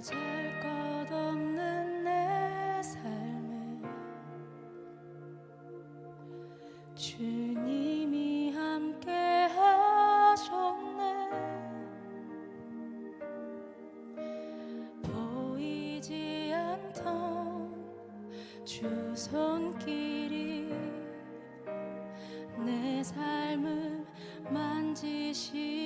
잘것 없는 내 삶에 주님이 함께 하셨네. 보이지 않던 주 손길이 내 삶을 만지시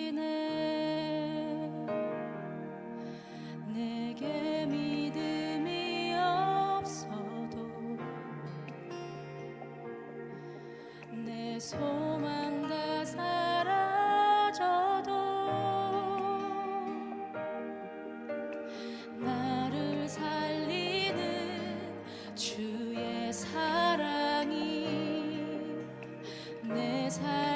소망 다 사라져도 나를 살리는 주의 사랑이 내 삶.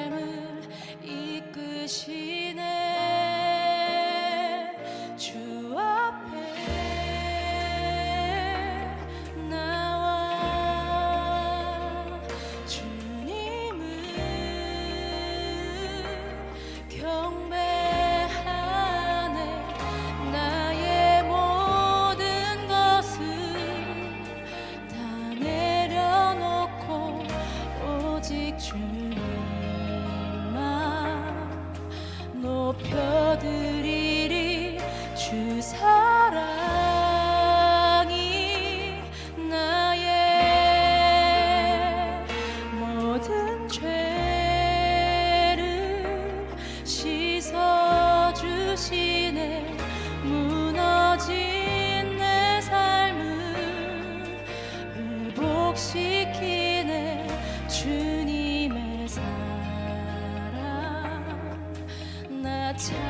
magic. 소리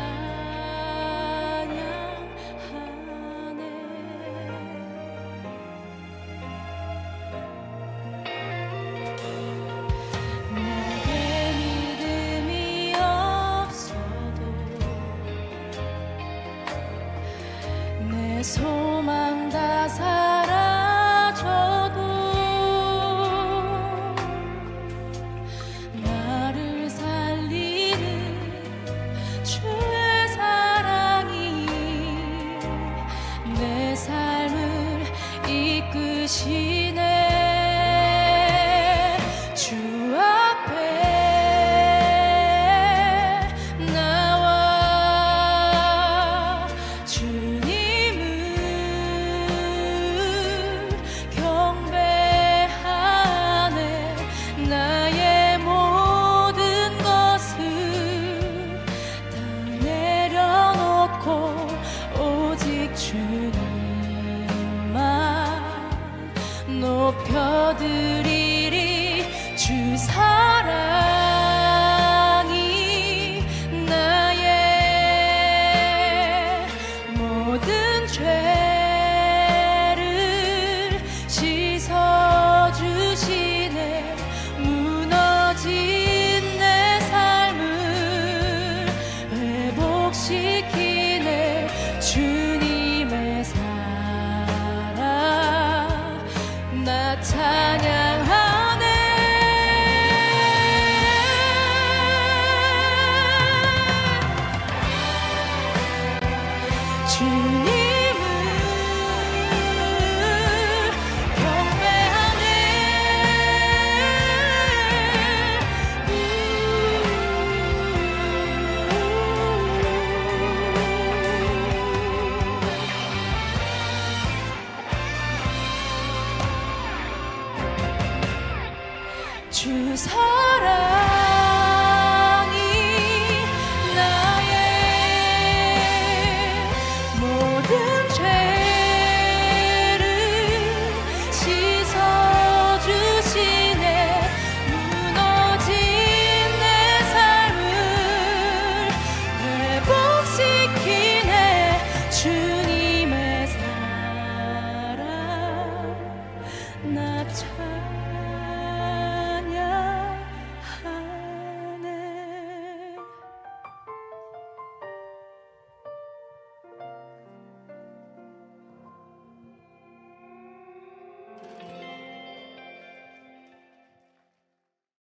心。 주 사랑이 나의 모든 죄를 씻어주시네. 무너진 내 삶을 회복시키네. 주님의 사랑 나참